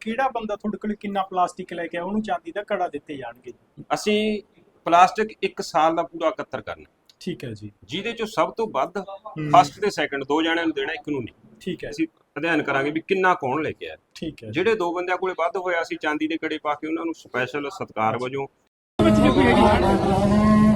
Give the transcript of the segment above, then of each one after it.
ਕਿਹੜਾ ਬੰਦਾ ਤੁਹਾਡੇ ਕੋਲ ਕਿੰਨਾ ਪਲਾਸਟਿਕ ਲੈ ਕੇ ਆ ਉਹਨੂੰ ਚਾਂਦੀ ਦਾ ਕੜਾ ਦਿੱਤੇ ਜਾਣਗੇ ਅਸੀਂ ਪਲਾਸਟਿਕ 1 ਸਾਲ ਦਾ ਪੂਰਾ ਇਕੱਤਰ ਕਰਨਾ ਠੀਕ ਹੈ ਜੀ। ਜਿਹਦੇ ਚੋਂ ਸਭ ਤੋਂ ਵੱਧ। ਫਸਟ ਤੇ ਸੈਕੰਡ ਦੋ ਜਣਿਆਂ ਨੂੰ ਦੇਣਾ ਇੱਕ ਨੂੰ ਨਹੀਂ। ਠੀਕ ਹੈ। ਅਸੀਂ ਅਧਿਐਨ ਕਰਾਂਗੇ ਵੀ ਕਿੰਨਾ ਕੌਣ ਲੈ ਕੇ ਆਇਆ। ਠੀਕ ਹੈ ਜਿਹੜੇ ਦੋ ਬੰਦਿਆਂ ਕੋਲੇ ਵੱਧ ਹੋਇਆ ਅਸੀਂ ਚਾਂਦੀ ਦੇ ਕੜੇ ਪਾ ਕੇ ਉਹਨਾਂ ਨੂੰ ਸਪੈਸ਼ਲ ਸਤਿਕਾਰ ਵਜੋਂ ਵਿੱਚ ਜੇ ਕੋਈ ਹੈਗੀ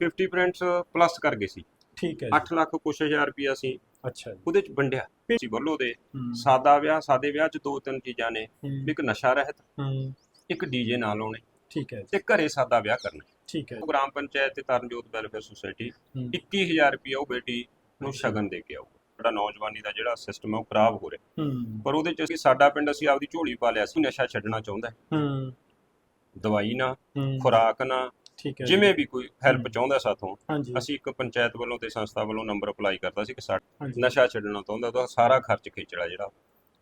50 ਪ੍ਰਿੰਟਸ ਪਲੱਸ ਕਰ ਗਏ ਸੀ। ਠੀਕ ਹੈ 8 ਲੱਖ ਕੁਛ ਹਜ਼ਾਰ ਰੁਪਇਆ ਸੀ ਜੀ ਅੱਛਾ ਜੀ। ਉਹਦੇ ਚ ਵੰਡਿਆ। ਸੀ ਵੱਲੋਂ ਦੇ ਹੂੰ। ਸਾਦਾ ਵਿਆਹ ਸਾਦੇ ਵਿਆਹ ਚ ਦੋ ਤਿੰਨ ਚੀਜ਼ਾਂ ਨੇ। ਹੂੰ। ਇੱਕ ਨਸ਼ਾ ਰਹਿਤ ਹੂੰ। ਇੱਕ ਡੀਜੇ ਨਾਲ ਲਾਉਣੇ ਠੀਕ ਹੈ ਜੀ। ਤੇ ਘਰੇ ਸਾਦਾ ਵਿਆਹ ਕਰਨਾ। ਠੀਕ ਹੈ ਗ੍ਰਾਮ ਪੰਚਾਇਤ ਤੇ ਤਰਨਜੋਤ ਵੈਲਫੇਅਰ ਸੁਸਾਇਟੀ ਹੂੰ। 21000 ਰੁਪਇਆ ਉਹ ਬੇਟੀ ਨੂੰ ਸ਼ਗਨ ਦੇ ਕੇ ਆਊ ਜਿਹੜਾ ਨੌਜਵਾਨੀ ਦਾ ਜਿਹੜਾ ਸਿਸਟਮ ਹੈ ਉਹ ਖਰਾਬ ਹੋ ਰਿਹਾ। ਹੂੰ। ਪਰ ਉਹਦੇ ਚ ਅਸੀਂ ਸਾਡਾ ਪਿੰਡ ਅਸੀਂ ਆਪਦੀ ਝੋਲੀ ਪਾ ਲਿਆ ਸੀ ਨਸ਼ਾ ਛੱਡਣਾ ਚਾਹੁੰਦਾ। ਹੈ। ਹੂੰ। ਦਵਾਈ ਨਾ ਹੂੰ। ਖੁਰਾਕ ਨਾ ਠੀਕ ਹੈ ਜੀ। ਜਿਵੇਂ ਵੀ ਕੋਈ ਹੈਲਪ ਹੂੰ। ਚਾਹੁੰਦਾ ਸਾਥੋਂ ਹਾਂਜੀ। ਅਸੀਂ ਇੱਕ ਪੰਚਾਇਤ ਵੱਲੋਂ ਤੇ ਸੰਸਥਾ ਵੱਲੋਂ ਨੰਬਰ ਅਪਲਾਈ ਕਰਦਾ ਸੀ ਕਿ ਸਾਡਾ ਹਾਂਜੀ। ਨਸ਼ਾ ਛੱਡਣਾ ਚਾਹੁੰਦਾ ਤਾਂ ਸਾਰਾ ਖਰਚ ਖੇਚੜਾ ਜਿਹੜਾ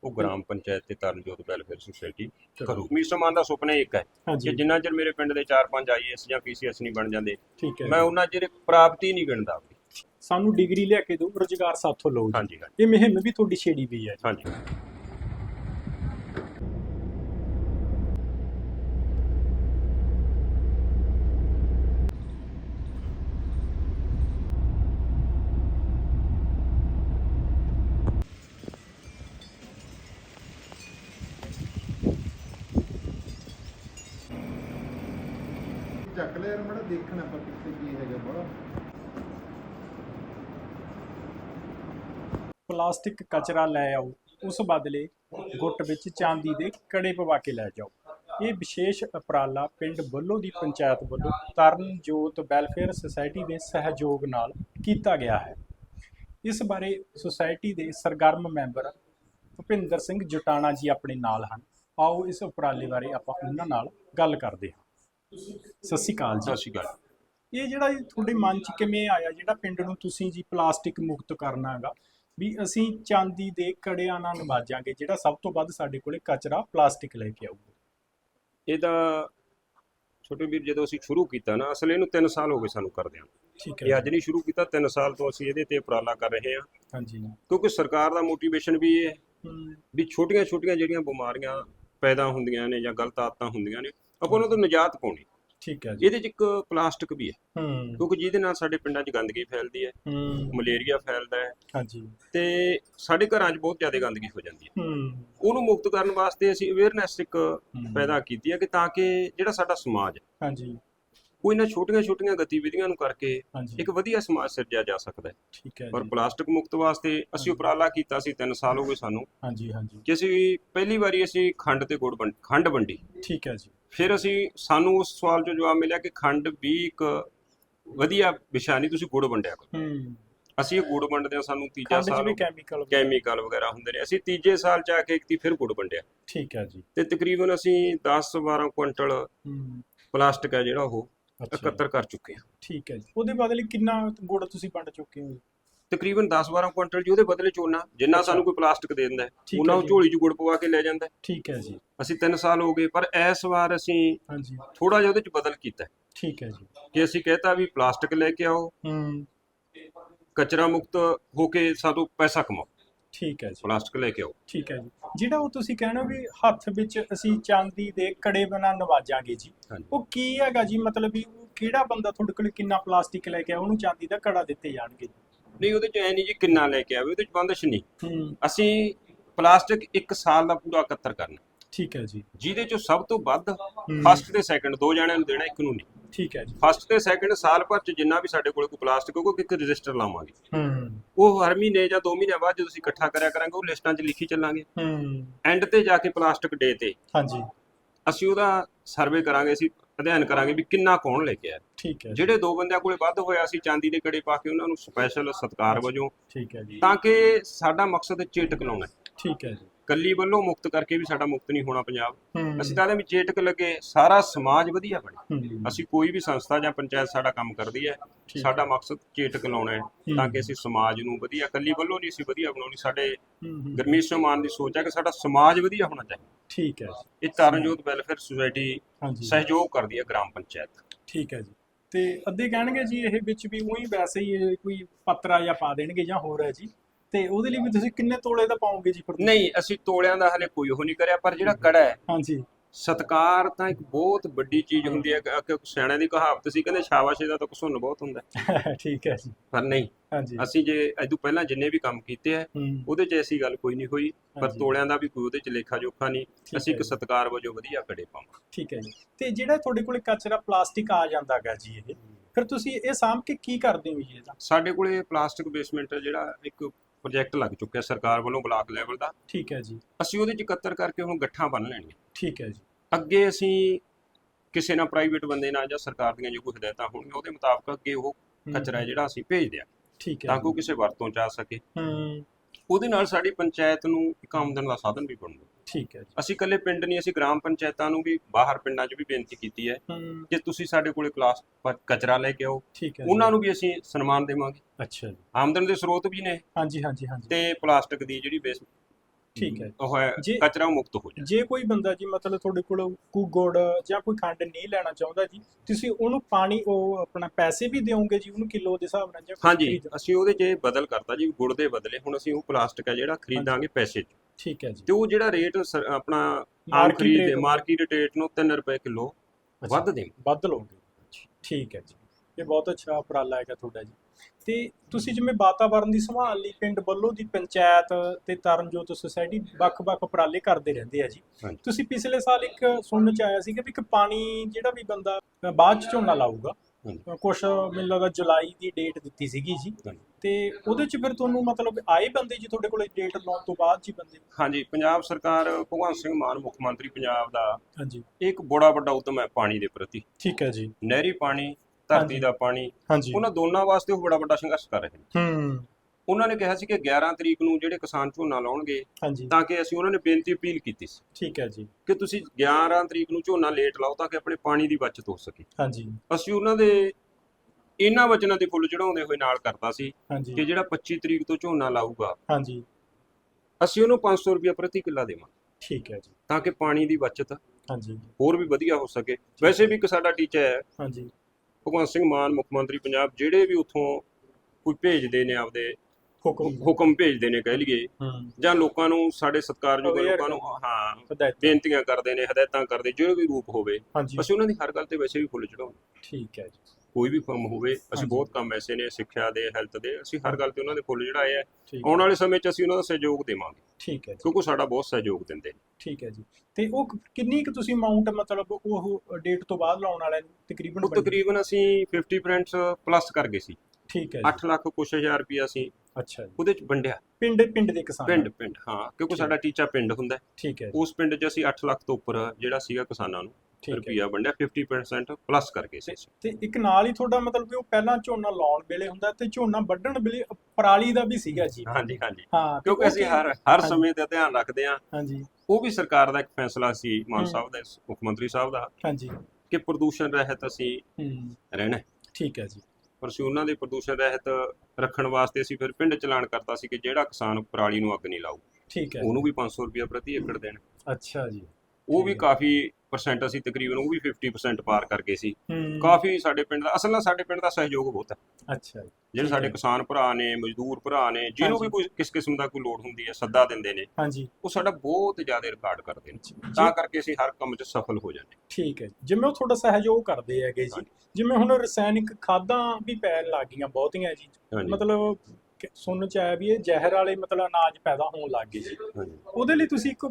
ਉਹ ਗ੍ਰਾਮ ਪੰਚਾਇਤ ਤੇ ਤਰਨਜੋਤ ਵੈਲਫੇਅਰ ਸੁਸਾਇਟੀ ਕਰੂ ਮੀਸਮਾਨ ਦਾ ਸੁਪਨਾ ਇੱਕ ਹੈ ਕਿ ਹਾਂਜੀ। ਜਿੰਨਾ ਚਿਰ ਮੇਰੇ ਪਿੰਡ ਦੇ 4-5 ਆਈਐਸ ਜਾਂ ਪੀਸੀਐਸ ਨਹੀਂ ਬਣ ਜਾਂਦੇ ਠੀਕ ਹੈ। ਮੈਂ ਜੀ। ਉਹਨਾਂ ਚਿਰ ਪ੍ਰਾਪਤੀ ਨਹੀਂ ਗਿਣਦਾ ਆਪਣੀ। ਸਾਨੂੰ ਡਿਗਰੀ ਲਿਆ ਕੇ ਦਿਓ ਰੋਜ਼ਗਾਰ ਸਾਥੋਂ ਲਓ ਜੀ। ਹਾਂਜੀ ਹਾਂਜੀ। ਇਹ ਮੁਹਿੰਮ ਵੀ ਤੁਹਾਡੀ ਛੇੜੀ ਵੀ ਹੈ ਜੀ। ਹਾਂਜੀ। ਚੱਕ ਲੈ ਯਾਰ ਮੜਾ ਦੇਖਣਾ ਆਪਾਂ ਪਿੱਛੇ ਕੀ ਹੈਗਾ ਬੜਾ ਪਲਾਸਟਿਕ ਕਚਰਾ ਲੈ ਆਓ, ਉਸ ਬਦਲੇ ਗੁੱਟ ਵਿੱਚ ਚਾਂਦੀ ਦੇ ਕੜੇ ਪਵਾ ਕੇ ਲੈ ਜਾਓ। ਇਹ ਵਿਸ਼ੇਸ਼ ਉਪਰਾਲਾ ਪਿੰਡ ਬੱਲੋ ਦੀ ਪੰਚਾਇਤ ਵੱਲੋਂ ਤਰਨਜੋਤ ਵੈਲਫੇਅਰ ਸੁਸਾਇਟੀ ਦੇ ਸਹਿਯੋਗ ਨਾਲ ਕੀਤਾ ਗਿਆ ਹੈ। ਇਸ ਬਾਰੇ ਸੁਸਾਇਟੀ ਦੇ ਸਰਗਰਮ ਮੈਂਬਰ ਭੁਪਿੰਦਰ ਸਿੰਘ ਜਟਾਣਾ ਜੀ ਆਪਣੇ ਨਾਲ ਹਨ। ਆਓ ਇਸ ਉਪਰਾਲੇ ਬਾਰੇ ਆਪਾਂ ਉਹਨਾਂ ਨਾਲ ਗੱਲ ਕਰਦੇ ਹਾਂ। ਸਤਿ ਸ਼੍ਰੀ ਅਕਾਲ ਜੀ। ਸਤਿ ਸ਼੍ਰੀ ਅਕਾਲ। ਇਹ ਜਿਹੜਾ ਜੀ ਤੁਹਾਡੇ ਮਨ 'ਚ ਕਿਵੇਂ ਆਇਆ ਜਿਹੜਾ ਪਿੰਡ ਨੂੰ ਤੁਸੀਂ ਜੀ ਪਲਾਸਟਿਕ ਮੁਕਤ ਕਰਨਾ ਹੈਗਾ ਵੀ ਅਸੀਂ ਚਾਂਦੀ ਦੇ ਕੜਿਆਂ ਨਾਲ ਨਵਾਜਾਂਗੇ ਜਿਹੜਾ ਸਭ ਤੋਂ ਵੱਧ ਸਾਡੇ ਕੋਲੇ ਕਚਰਾ ਪਲਾਸਟਿਕ ਲੈ ਕੇ ਆਊਗਾ? ਇਹਦਾ ਛੋਟੇ ਵੀਰ ਜਦੋਂ ਅਸੀਂ ਸ਼ੁਰੂ ਕੀਤਾ ਨਾ ਅਸਲ ਇਹਨੂੰ 3 ਸਾਲ ਹੋ ਗਏ ਸਾਨੂੰ ਕਰਦਿਆਂ ਠੀਕ ਇਹ ਹੈ ਅੱਜ ਨਹੀਂ ਸ਼ੁਰੂ ਕੀਤਾ 3 ਸਾਲ ਤੋਂ ਅਸੀਂ ਇਹਦੇ ਤੇ ਉਪਰਾਲਾ ਕਰ ਰਹੇ ਹਾਂ। ਹਾਂਜੀ। ਕਿਉਂਕਿ ਸਰਕਾਰ ਦਾ ਮੋਟੀਵੇਸ਼ਨ ਵੀ ਇਹ ਹੈ ਹਮ, ਵੀ ਛੋਟੀਆਂ-ਛੋਟੀਆਂ ਜਿਹੜੀਆਂ ਬਿਮਾਰੀਆਂ ਪੈਦਾ ਹੁੰਦੀਆਂ ਨੇ ਜਾਂ ਗਲਤ ਆਦਤਾਂ ਹੁੰਦੀਆਂ ਨੇ ਆਪਾਂ ਉਹਨਾਂ ਤੋਂ ਨਿਜਾਤ ਪਾਉਣੀ। ਠੀਕ ਹੈ ਜੀ। ਇਹਦੇ 'ਚ ਇੱਕ ਪਲਾਸਟਿਕ ਵੀ ਹੈ। ਹੂੰ। ਕਿਉਂਕਿ ਜਿਹਦੇ ਨਾਲ ਸਾਡੇ ਪਿੰਡਾਂ 'ਚ ਗੰਦਗੀ ਫੈਲਦੀ ਹੈ ਹੂੰ। ਮਲੇਰੀਆ ਫੈਲਦਾ ਹੈ। ਹਾਂਜੀ। ਤੇ ਸਾਡੇ ਘਰਾਂ 'ਚ ਬਹੁਤ ਜ਼ਿਆਦਾ ਗੰਦਗੀ ਹੋ ਜਾਂਦੀ ਹੈ। ਹੂੰ। ਉਹਨੂੰ ਮੁਕਤ ਕਰਨ ਵਾਸਤੇ ਅਸੀਂ ਅਵੇਅਰਨੈਸ ਇੱਕ। ਪੈਦਾ ਕੀਤੀ ਹੈ ਕਿ ਤਾਂ ਕਿ ਜਿਹੜਾ ਸਾਡਾ ਸਮਾਜ ਹੈ ਹਾਂਜੀ। ਕੋਈ ਨਾ ਛੋਟੀਆਂ-ਛੋਟੀਆਂ ਗਤੀਵਿਧੀਆਂ ਨੂੰ ਕਰਕੇ ਇੱਕ ਵਧੀਆ ਸਮਾਜ ਸਿਰਜਿਆ ਜਾ ਸਕਦਾ ਹੈ। ਠੀਕ ਹੈ ਪਰ ਪਲਾਸਟਿਕ ਮੁਕਤ ਵਾਸਤੇ ਅਸੀਂ ਉਪਰਾਲਾ ਕੀਤਾ ਸੀ 3 ਸਾਲ ਹੋ ਗਏ ਸਾਨੂੰ। ਹਾਂਜੀ ਹਾਂਜੀ। ਕਿ ਅਸੀਂ ਪਹਿਲੀ ਵਾਰੀ ਅਸੀਂ ਖੰਡ ਤੇ ਗੁੜ ਖੰਡ ਵੰਡੀ। ਠੀਕ ਹੈ ਜੀ। ਫਿਰ ਅਸੀਂ ਸਾਨੂੰ ਉਸ ਸਵਾਲ 'ਚੋਂ ਜਵਾਬ ਮਿਲਿਆ ਕਿ ਖੰਡ ਵੀ ਇੱਕ ਵਧੀਆ ਵਿਸ਼ਾ ਨਹੀਂ ਤੁਸੀਂ ਗੁੜ ਵੰਡਿਆ ਕਰੋ। ਹੂੰ। ਅਸੀਂ ਇਹ ਗੁੜ ਵੰਡਦੇ ਹਾਂ ਸਾਨੂੰ ਤੀਜਾ ਸਾਲ ਵੀ ਕੈਮੀਕਲ ਕੈਮੀਕਲ ਵਗੈਰਾ ਹੁੰਦੇ ਨੇ। ਅਸੀਂ ਤੀਜੇ ਸਾਲ ਚ ਆ ਕੇ ਇੱਕ ਤੀ ਫਿਰ ਗੁੜ ਵੰਡਿਆ। ਠੀਕ ਹੈ ਜੀ। ਤੇ ਤਕਰੀਬਨ ਅਸੀਂ 10 12 ਕੁਇੰਟਲ ਪਲਾਸਟਿਕ ਹੈ ਜਿਹੜਾ ਉਹ ਇਕੱਤਰ ਕਰ ਚੁੱਕੇ ਹਾਂ। ਠੀਕ ਹੈ ਜੀ। ਉਹਦੇ ਬਦਲੇ ਕਿੰਨਾ ਗੁੜ ਤੁਸੀਂ ਵੰਡ ਚੁੱਕੇ ਹੋ ਤਕਰੀਬਨ 10 12 ਕੁਇੰਟਲ ਜੀ ਉਹਦੇ ਬਦਲੇ ਚੋਨਾ ਜਿੰਨਾ। ਸਾਨੂੰ ਕੋਈ ਪਲਾਸਟਿਕ ਦੇ ਦਿੰਦਾ ਹੈ, ਉਹਨਾਂ ਜੀ। ਝੋਲੀ 'ਚ ਗੁੜ ਪਵਾ ਕੇ ਲੈ ਜਾਂਦਾ। ਠੀਕ ਹੈ ਜੀ। ਅਸੀਂ 3 ਸਾਲ ਹੋ ਗਏ ਪਰ ਇਸ ਵਾਰ ਅਸੀਂ ਹਾਂਜੀ। ਥੋੜਾ ਜਿਹਾ ਉਹਦੇ 'ਚ ਬਦਲ ਕੀਤਾ ਠੀਕ ਹੈ ਜੀ। ਕਿ ਅਸੀਂ ਕਹਿਤਾ ਵੀ ਪਲਾਸਟਿਕ ਲੈ ਕੇ ਆਓ ਹੂੰ। ਕਚਰਾ ਮੁਕਤ ਹੋ ਕੇ ਸਾਨੂੰ ਪੈਸਾ ਕਮਾਓ। ਠੀਕ ਹੈ ਜੀ। ਪਲਾਸਟਿਕ ਲੈ ਕੇ ਆਓ। ਠੀਕ ਹੈ ਜੀ। ਜਿਹੜਾ ਉਹ ਤੁਸੀਂ ਕਹਿਣਾ ਵੀ ਹੱਥ ਵਿੱਚ ਅਸੀਂ ਚਾਂਦੀ ਦੇ ਕੜੇ ਬਣਾ ਨਵਾਜਾਂਗੇ ਜੀ। ਉਹ ਕੀ ਹੈਗਾ ਜੀ? ਮਤਲਬ ਵੀ ਕਿਹੜਾ ਬੰਦਾ ਤੁਹਾਡੇ ਕੋਲ ਕਿੰਨਾ ਪਲਾਸਟਿਕ ਲੈ ਕੇ ਆ ਉਹਨੂੰ ਚਾਂਦੀ ਦਾ ਕੜਾ ਦਿੱਤੇ ਜਾਣਗੇ ਨਹੀਂ ਉਹਦੇ 'ਚ ਐ ਨਹੀਂ ਜੀ ਕਿੰਨਾ ਲੈ ਕੇ ਆਵੇ ਉਹਦੇ 'ਚ ਬੰਦਸ਼ ਨਹੀਂ। ਹੂੰ। ਅਸੀਂ ਪਲਾਸਟਿਕ 1 ਸਾਲ ਦਾ ਪੂਰਾ ਇਕੱਤਰ ਕਰਨਾ। ਠੀਕ ਹੈ ਜੀ। ਜਿਹਦੇ ਚੋਂ ਸਭ ਤੋਂ ਵੱਧ। ਫਸਟ ਤੇ ਸੈਕੰਡ ਦੋ ਜਣਿਆਂ ਨੂੰ ਦੇਣਾ ਇੱਕ ਨੂੰ ਨਹੀਂ। ਠੀਕ ਹੈ ਜੀ। ਫਸਟ ਤੇ ਸੈਕੰਡ ਸਾਲ ਭਰ ਚ ਜਿੰਨਾ ਵੀ ਸਾਡੇ ਕੋਲ ਕੋਈ ਪਲਾਸਟਿਕ ਹੋਊਗਾ ਇੱਕ ਰਜਿਸਟਰ ਲਾਵਾਂਗੇ। ਹੂੰ। ਉਹ ਹਰ ਮਹੀਨੇ ਜਾਂ 2 ਮਹੀਨਿਆਂ ਬਾਅਦ ਜਦੋਂ ਅਸੀਂ ਇਕੱਠਾ ਕਰਿਆ ਕਰਾਂਗੇ ਉਹ ਲਿਸਟਾਂ 'ਚ ਲਿਖੀ ਚੱਲਾਂਗੇ। ਹੂੰ। ਐਂਡ ਤੇ ਜਾ ਕੇ ਪਲਾਸਟਿਕ ਡੇ ਤੇ। ਹਾਂਜੀ। ਅਸੀਂ ਉਹਦਾ ਸਰਵੇ ਕਰਾਂਗੇ ਅਸੀਂ ਅਧਿਐਨ ਕਰਾਂਗੇ ਵੀ ਕਿੰਨਾ ਕੌਣ ਲੈ ਕੇ ਆਇਆ। ਠੀਕ ਹੈ ਜਿਹੜੇ ਦੋ ਬੰਦਿਆਂ ਕੋਲੇ ਵੱਧ ਹੋਇਆ ਅਸੀਂ ਚਾਂਦੀ ਦੇ ਕੜੇ ਪਾ ਕੇ ਉਹਨਾਂ ਨੂੰ ਸਪੈਸ਼ਲ ਸਤਿਕਾਰ ਵਜੋਂ। ਠੀਕ ਹੈ ਜੀ। ਤਾਂ ਕਿ ਸਾਡਾ ਮਕਸਦ ਚੇਟਕ ਲਾਉਣਾ। ਹੈ। ਠੀਕ ਹੈ ਜੀ। ਕੱਲੀ ਵੱਲੋਂ ਮੁਕਤ ਕਰਕੇ ਵੀ ਸਾਡਾ ਮੁਕਤ ਨਹੀਂ ਹੋਣਾ ਪੰਜਾਬ। ਅਸੀਂ ਤਾਂ ਇਹਦੇ ਵਿੱਚ ਚੇਟਕ ਲੱਗੇ ਸਾਰਾ ਸਮਾਜ ਵਧੀਆ ਬਣੇ। ਅਸੀਂ ਕੋਈ ਵੀ ਸੰਸਥਾ ਜਾਂ ਪੰਚਾਇਤ ਸਾਡਾ ਕੰਮ ਕਰਦੀ ਹੈ। ਸਾਡਾ ਮਕਸਦ ਚੇਟਕ ਲਾਉਣਾ ਹੈ। ਤਾਂ ਕਿ ਅਸੀਂ ਸਮਾਜ ਨੂੰ ਵਧੀਆ ਕੱਲੀ ਵੱਲੋਂ ਨਹੀਂ ਅਸੀਂ ਵਧੀਆ ਬਣਾਉਣੀ। ਸਾਡੇ। ਗਰਮੀਸ਼ ਮਾਨ ਦੀ ਸੋਚ ਹੈ ਕਿ ਸਾਡਾ ਸਮਾਜ ਵਧੀਆ ਹੋਣਾ ਚਾਹੀਦਾ। ਠੀਕ ਹੈ ਇਹ ਤਰਨਜੋਤ ਵੈਲਫੇਅਰ ਸੁਸਾਇਟੀ ਸਹਿਯੋਗ ਕਰਦੀ ਹੈ ਗ੍ਰਾਮ ਪੰਚਾਇਤ। ਠੀਕ ਹੈ ਜੀ। ਤੇ ਅੱਧੇ ਕਹਿਣਗੇ ਜੀ ਇਹ ਵਿੱਚ ਵੀ ਉਹੀ ਵੈਸੇ ਹੀ ਕੋਈ ਪੱਤਰਾ ਜਾਂ ਪਾ ਦੇਣਗੇ ਜਾਂ ਹੋਰ ਹੈ ਜੀ। ਤੇ ਉਹਦੇ ਲਈ ਵੀ ਤੁਸੀਂ ਕਿੰਨੇ ਤੋਲੇ ਦਾ ਪਾਓਗੇ ਜੀ? ਫਿਰ ਨਹੀਂ ਅਸੀਂ ਤੋਲਿਆਂ ਦਾ ਹਲੇ ਕੋਈ ਉਹ ਨਹੀਂ ਕਰਿਆ ਪਰ ਜਿਹੜਾ ਕੜਾ ਹੈ ਹਾਂਜੀ। ਸਤਕਾਰ ਤਾਂ ਇੱਕ ਬਹੁਤ ਵੱਡੀ ਚੀਜ਼ ਹੁੰਦੀ ਹੈ ਕਿ- ਸਿਆਣਿਆਂ ਦੀ ਕਹਾਵਤ ਸੀ ਕਹਿੰਦੇ ਸ਼ਾਬਾਸ਼ੇ ਦਾ ਤਾਂ ਕਸੁੰਨ ਬਹੁਤ ਹੁੰਦਾ। ਠੀਕ ਹੈ ਜੀ ਪਰ ਨਹੀਂ ਹਾਂਜੀ ਅਸੀਂ ਜੇ ਇਹ ਪਹਿਲਾਂ ਜਿੰਨੇ ਵੀ ਕੰਮ ਕੀਤੇ ਹੂੰ ਉਹਦੇ 'ਚ ਐਸੀ ਗੱਲ ਕੋਈ ਨਹੀਂ ਹੋਈ ਪਰ। ਤੋਲਿਆਂ ਦਾ ਵੀ ਕੋਈ ਉਹਦੇ 'ਚ ਲੇਖਾ ਜੋਖਾ ਨਹੀਂ ਅਸੀਂ ਇੱਕ। ਸਤਕਾਰ ਵਜੋਂ ਵਧੀਆ ਕੜੇ ਪਾਵਾਂ ਠੀਕ ਹੈ ਜੀ ਤੇ ਜਿਹੜਾ ਤੁਹਾਡੇ ਕੋਲੇ ਕਚਰਾ ਪਲਾਸਟਿਕ ਆ ਜਾਂਦਾ ਹੈਗਾ ਜੀ ਇਹ ਫਿਰ ਤੁਸੀਂ ਇਹ ਸਾਂਭ ਕੇ ਕੀ ਕਰਦੇ ਹੋ ਜੀ ਇਹਦਾ ਸਾਡੇ ਕੋਲੇ ਪਲਾਸਟਿਕ ਬੇਸਮੈਂਟ ਜਿਹੜਾ ਇੱਕ ਪ੍ਰੋਜੈਕਟ ਲੱਗ ਚੁੱਕਿਆ ਸਰਕਾਰ ਵੱਲੋਂ ਬਲਾਕ ਲੈਵਲ ਦਾ। ਠੀਕ ਹੈ ਜੀ। ਅਸੀਂ ਉਹਦੇ 'ਚ ਇਕੱਤਰ ਕਰਕੇ ਹੁਣ ਗੱਠਾਂ ਬੰਨ ਲੈਣੀਆਂ। ਠੀਕ ਹੈ ਜੀ। ਅੱਗੇ ਅਸੀਂ ਕਿਸੇ ਨਾਲ ਪ੍ਰਾਈਵੇਟ ਬੰਦੇ ਨਾਲ ਜਾਂ ਸਰਕਾਰ ਦੀਆਂ ਜੋ ਕੋਈ ਹਦਾਇਤਾਂ ਹੋਣਗੀਆਂ ਉਹਦੇ ਮੁਤਾਬਕ ਅੱਗੇ ਉਹ ਕਚਰਾ ਹੈ ਜਿਹੜਾ ਅਸੀਂ ਭੇਜਦੇ ਆ ਠੀਕ ਹੈ ਤਾਂ ਕਿ ਉਹ ਕਿਸੇ ਵਰਤੋਂ ਚ ਆ ਸਕੇ। ਹੂੰ। ਉਹਦੇ ਨਾਲ ਸਾਡੀ ਪੰਚਾਇਤ ਨੂੰ ਇੱਕ ਆਮਦਨ ਦਾ ਸਾਧਨ ਵੀ ਬਣਦਾ ਠੀਕ ਹੈ ਜੀ। ਅਸੀਂ ਇਕੱਲੇ ਪਿੰਡ ਨਹੀਂ ਅਸੀਂ ਗ੍ਰਾਮ ਪੰਚਾਇਤਾਂ ਨੂੰ ਵੀ ਬਾਹਰ ਪਿੰਡਾਂ 'ਚ ਵੀ ਬੇਨਤੀ ਕੀਤੀ ਹੈ ਹੂੰ। ਕਿ ਤੁਸੀਂ ਸਾਡੇ ਕੋਲੇ ਕਲਾਸ ਪਰ ਕਚਰਾ ਲੈ ਕੇ ਆਓ। ਠੀਕ ਹੈ ਉਹਨਾਂ ਜੀ। ਨੂੰ ਵੀ ਅਸੀਂ ਸਨਮਾਨ ਦੇਵਾਂਗੇ। ਅੱਛਾ ਜੀ। ਆਮਦਨ ਦੇ ਸਰੋਤ ਵੀ ਨੇ। ਹਾਂਜੀ ਹਾਂਜੀ ਹਾਂਜੀ। ਤੇ ਪਲਾਸਟਿਕ ਦੀ ਜਿਹੜੀ ਬੇਸ ਠੀਕ ਹੈ। ਉਹ ਜੇ- ਕਚਰਾ ਮੁਕਤ ਹੋ ਜਾਏ। ਜੇ ਕੋਈ ਬੰਦਾ ਜੀ ਮਤਲਬ ਤੁਹਾਡੇ ਕੋਲ ਕੋਈ ਗੁੜ ਜਾਂ ਕੋਈ ਖੰਡ ਨਹੀਂ ਲੈਣਾ ਚਾਹੁੰਦਾ ਜੀ ਤੁਸੀਂ ਉਹਨੂੰ ਪਾਣੀ ਉਹ ਆਪਣਾ ਪੈਸੇ ਵੀ ਦਿਓਗੇ ਜੀ ਉਹਨੂੰ ਕਿਲੋ ਦੇ ਹਿਸਾਬ ਨਾਲ ਜਾਂ ਹਾਂਜੀ ਖਰੀਦ- ਅਸੀਂ ਉਹਦੇ 'ਚ ਇਹ ਬਦਲ ਕਰਤਾ ਜੀ ਗੁੜ ਦੇ ਬਦਲੇ। ਹੁਣ ਅਸੀਂ ਉਹ ਪਲਾਸਟਿਕ ਹੈ ਜਿਹੜਾ ਖਰੀਦਾਂਗੇ ਪੈਸੇ 'ਚ। ਠੀਕ ਹੈ ਜੀ। ਤੇ ਉਹ ਜਿਹੜਾ ਰੇਟ ਸਰ- ਆਪਣਾ ਆਮ Market ਖਰੀਦ rate- ਮਾਰਕੀਟ ਰੇਟ ਨੂੰ 3 ਰੁਪਏ ਕਿਲੋ ਅੱਛਾ, ਵੱਧ ਦੇ ਵੱਧ ਲਓਗੇ। ਠੀਕ ਹੈ ਜੀ। ਇਹ ਬਹੁਤ ਅੱਛਾ ਉਪਰਾਲਾ ਹੈਗਾ ਤੁਹਾਡਾ ਜੀ। ਤੇ ਤੁਸੀਂ ਜਿਵੇਂ ਵਾਤਾਵਰਣ ਦੀ ਸੰਭਾਲ ਲਈ ਪਿੰਡ ਵੱਲੋਂ ਦੀ ਪੰਚਾਇਤ ਤੇ ਤਰਨਜੋਤ ਸੁਸਾਇਟੀ ਵੱਖ-ਵੱਖ ਉਪਰਾਲੇ ਕਰਦੇ ਰਹਿੰਦੇ ਆ ਜੀ ਹਾਂਜੀ। ਤੁਸੀਂ ਪਿਛਲੇ ਸਾਲ ਇੱਕ ਸੁਣਨ ਚ ਆਇਆ ਸੀਗਾ ਵੀ ਇੱਕ ਪਾਣੀ ਜਿਹੜਾ ਵੀ ਬੰਦਾ ਬਾਅਦ ਚ ਝੋਨਾ ਲਾਊਗਾ ਹਾਂਜੀ। ਕੁਝ ਮੈਨੂੰ ਲੱਗਦਾ ਜੁਲਾਈ ਦੀ ਡੇਟ ਦਿੱਤੀ ਸੀਗੀ ਜੀ ਹਾਂਜੀ। ਤੇ ਉਹਦੇ ਚ ਫਿਰ ਤੁਹਾਨੂੰ ਮਤਲਬ ਆਏ ਬੰਦੇ ਜੀ ਤੁਹਾਡੇ ਕੋਲੇ ਡੇਟ ਲਾਉਣ ਤੋਂ ਬਾਅਦ ਜੀ ਬੰਦੇ ਹਾਂਜੀ ਪੰਜਾਬ ਸਰਕਾਰ ਭਗਵੰਤ ਸਿੰਘ ਮਾਨ ਮੁੱਖ ਮੰਤਰੀ ਪੰਜਾਬ ਦਾ ਹਾਂਜੀ ਇਹ ਇੱਕ ਬੜਾ ਵੱਡਾ ਉਦਮ ਹੈ ਪਾਣੀ ਦੇ ਪ੍ਰਤੀ ਠੀਕ ਹੈ ਜੀ ਨਹਿਰੀ ਪਾਣੀ ਧਰਤੀ। ਦਾ ਪਾਣੀ ਹਾਂਜੀ। ਉਹਨਾਂ ਦੋਨਾਂ ਵਾਸਤੇ ਉਹ ਬੜਾ ਵੱਡਾ ਸੰਘਰਸ਼ ਕਰ ਰਹੇ ਨੇ। ਹੂੰ। ਉਹਨਾਂ ਨੇ ਕਿਹਾ ਸੀ ਕਿ 11 ਤਰੀਕ ਨੂੰ ਜਿਹੜੇ ਕਿਸਾਨ ਝੋਨਾ ਲਾਉਣਗੇ ਹਾਂਜੀ। ਤਾਂ ਕਿ ਅਸੀਂ ਉਹਨਾਂ ਨੇ ਬੇਨਤੀ ਅਪੀਲ ਕੀਤੀ ਸੀ ਠੀਕ ਹੈ ਜੀ। ਕਿ ਤੁਸੀਂ 11 ਤਰੀਕ ਨੂੰ ਝੋਨਾ ਲੇਟ ਲਾਓ ਤਾਂ ਕਿ ਆਪਣੇ ਪਾਣੀ ਦੀ ਬਚਤ ਹੋ ਸਕੇ। ਹਾਂਜੀ। ਅਸੀਂ ਉਹਨਾਂ ਦੇ ਇਹਨਾਂ ਵਚਨਾਂ ਤੇ ਫੁੱਲ ਚੜਾਉਂਦੇ ਹੋਏ ਨਾਲ ਕਰਤਾ ਸੀ ਕਿ ਜਿਹੜਾ 25 ਤਰੀਕ ਤੋਂ ਝੋਨਾ ਲਾਊਗਾ ਹਾਂਜੀ। ਅਸੀਂ ਉਹਨੂੰ 500 ਰੁਪਏ ਪ੍ਰਤੀ ਕਿੱਲਾ ਦੇਵਾਂਗੇ। ਠੀਕ ਹੈ ਜੀ। ਤਾਂ ਕਿ ਪਾਣੀ ਦੀ ਬਚਤ ਹਾਂਜੀ। ਹੋਰ ਵੀ ਵਧੀਆ ਹੋ ਸਕੇ। ਵੈਸੇ ਵੀ ਇੱਕ ਸਾਡਾ ਟੀਚਾ ਹੈ। ਹਾਂਜੀ। ਭਗਵੰਤ ਸਿੰਘ ਮਾਨ ਮੁੱਖ ਮੰਤਰੀ ਪੰਜਾਬ ਜਿਹੜੇ ਵੀ ਉਥੋਂ ਕੋਈ ਭੇਜਦੇ ਨੇ ਆਪਦੇ ਹੁਕਮ। ਹੁਕਮ ਭੇਜਦੇ ਨੇ ਕਹਿ ਲਈਏ ਜਾਂ ਲੋਕਾਂ ਨੂੰ ਸਾਡੇ ਸਤਿਕਾਰਯੋਗ ਲੋਕਾਂ ਨੂੰ ਹਾਂ ਬੇਨਤੀਆਂ ਕਰਦੇ ਨੇ ਹਦਾਇਤਾਂ ਕਰਦੇ ਜਿਹੜੇ ਵੀ ਰੂਪ ਹੋਵੇ ਅਸੀਂ ਉਹਨਾਂ ਦੀ ਹਰ ਗੱਲ ਤੇ ਵੈਸੇ ਵੀ ਫੁੱਲ ਚੜਾਉਂਦੇ ਠੀਕ ਹੈ ਜੀ। ਕੋਈ ਵੀ ਕੰਮ ਹੋਵੇ ਅਸੀਂ। ਬਹੁਤ ਕੰਮ ਐਸੇ ਨੇ ਸਿੱਖਿਆ ਦੇ ਹੈਲਥ ਦੇ ਅਸੀਂ ਹਰ ਗੱਲ ਤੇ ਉਹਨਾਂ ਦੇ ਫੁੱਲ ਚੜਾਏ ਆ ਠੀਕ ਆਉਣ ਵਾਲੇ ਸਮੇਂ 'ਚ ਅਸੀਂ ਉਹਨਾਂ ਦਾ ਸਹਿਯੋਗ ਦੇਵਾਂਗੇ। ਠੀਕ ਹੈ ਕਿਉਂਕਿ ਸਾਡਾ ਬਹੁਤ ਸਹਿਯੋਗ ਦਿੰਦੇ ਠੀਕ ਹੈ ਜੀ। ਤੇ ਉਹ ਕਿੰਨੀ ਕੁ ਤੁਸੀਂ ਅਮਾਉਂਟ ਮਤਲਬ ਉਹ ਡੇਟ ਤੋਂ ਬਾਅਦ ਲਾਉਣ ਵਾਲਿਆਂ ਨੂੰ? ਤਕਰੀਬਨ? ਤਕਰੀਬਨ ਅਸੀਂ 50% ਪਲੱਸ ਕਰ ਗਏ ਸੀ। ਠੀਕ ਹੈ ਜੀ। 8 ਲੱਖ ਕੁਛ ਹਜ਼ਾਰ ਰੁਪਇਆ ਅਸੀਂ ਅੱਛਾ ਜੀ। ਉਹਦੇ 'ਚ ਵੰਡਿਆ। ਪਿੰਡ ਪਿੰਡ ਦੇ ਕਿਸਾਨ ਪਿੰਡ ਪਿੰਡ ਹਾਂ। ਕਿਉਂਕਿ। ਸਾਡਾ ਟੀਚਾ ਪਿੰਡ ਹੁੰਦਾ। ਠੀਕ ਹੈ ਉਸ ਪਿੰਡ 'ਚ ਅਸੀਂ 8 ਲੱਖ ਤੋਂ ਉੱਪਰ ਜਿਹੜਾ ਸੀਗਾ ਕਿਸਾਨਾਂ ਨੂੰ ਰੁਪਈਆ ਵੰਡਿਆ 50% ਪਲੱਸ ਕਰਕੇ ਸੀ। ਤੇ ਇੱਕ ਨਾਲ ਹੀ ਤੁਹਾਡਾ ਮਤਲਬ ਕਿ ਉਹ ਪਹਿਲਾਂ ਝੋਨਾ ਲਾਉਣ ਵੇਲੇ ਹੁੰਦਾ ਤੇ ਝੋਨਾ ਵੱਢਣ ਵੇਲੇ ਪਰਾਲੀ ਦਾ ਵੀ ਸੀਗਾ ਜੀ। ਹਾਂਜੀ ਹਾਂਜੀ। ਹਾਂ ਕਿਉਂਕਿ ਅਸੀਂ ਹਰ ਹਰ। ਸਮੇਂ ਤੇ ਧਿਆਨ ਰੱਖਦੇ ਹਾਂ। ਹਾਂਜੀ। ਉਹ ਵੀ ਸਰਕਾਰ ਦਾ ਇੱਕ ਫੈਸਲਾ ਸੀ ਮਾਨ। ਸਾਹਿਬ ਦਾ ਮੁੱਖ ਮੰਤਰੀ ਸਾਹਿਬ ਦਾ ਹਾਂਜੀ। ਕਿ ਪ੍ਰਦੂਸ਼ਣ ਰਹਿਤ ਅਸੀਂ ਰਹਿਣਾ। ਠੀਕ ਹੈ ਜੀ। ਪਰ ਅਸੀਂ ਉਹਨਾਂ ਦੇ ਪ੍ਰਦੂਸ਼ਣ ਰਹਿਤ ਰੱਖਣ ਵਾਸਤੇ ਅਸੀਂ ਫਿਰ ਪਿੰਡ ਚਲਾਨ ਕਰਤਾ ਸੀ ਕਿ ਜਿਹੜਾ ਕਿਸਾਨ ਪਰਾਲੀ ਨੂੰ ਅੱਗ ਨਹੀਂ ਲਾਊ। ਠੀਕ ਹੈ ਉਹਨੂੰ ਵੀ 500 ਰੁਪਏ ਪ੍ਰਤੀ ਏਕੜ ਦੇਣ। ਅੱਛਾ ਜੀ। ਉਹ ਵੀ। ਕਾਫੀ ਪਰਸੈਂਟ ਅਸੀਂ ਤਕਰੀਬਨ ਉਹ ਵੀ 50% ਪਾਰ ਕਰ ਗਏ ਸੀ। ਕਾਫੀ ਸਾਡੇ ਪਿੰਡ ਦਾ ਅਸਲ ਨਾਲ ਸਾਡੇ ਪਿੰਡ ਦਾ ਸਹਿਯੋਗ ਬਹੁਤ ਹੈ। ਅੱਛਾ ਜੀ। ਜਿਹੜੇ ਸਾਡੇ। ਕਿਸਾਨ ਭਰਾ ਨੇ ਮਜ਼ਦੂਰ ਭਰਾ ਨੇ ਜਿਹਨੂੰ ਵੀ। ਕੋਈ ਕਿਸ ਕਿਸਮ ਦਾ ਕੋਈ ਲੋੜ ਹੁੰਦੀ ਹੈ ਸੱਦਾ ਦਿੰਦੇ ਨੇ ਹਾਂਜੀ। ਉਹ ਸਾਡਾ ਬਹੁਤ ਜ਼ਿਆਦਾ ਰਿਕਾਰਡ ਕਰਦੇ ਨੇ। ਤਾਂ ਕਰਕੇ ਅਸੀਂ ਹਰ ਕੰਮ 'ਚ ਸਫਲ ਹੋ ਜਾਂਦੇ ਠੀਕ ਹੈ। ਜਿਵੇਂ ਉਹ ਤੁਹਾਡਾ ਸਹਿਯੋਗ ਕਰਦੇ ਹੈਗੇ ਜੀ। ਜਿਵੇਂ ਹੁਣ ਰਸਾਇਣਿਕ ਖਾਦਾਂ ਵੀ ਪੈਣ ਲੱਗ ਗਈਆਂ ਬਹੁਤੀਆਂ ਜੀ। ਮਤਲਬ ਸੁਣਨ ਚ ਆਇਆ ਵੀ ਇਹ ਜ਼ਹਿਰ ਵਾਲੇ ਮਤਲਬ ਅਨਾਜ ਪੈਦਾ ਹੋਣ ਲੱਗ ਗਏ ਜੀ। ਉਹਦੇ ਲਈ ਤੁਸੀਂ ਇੱਕ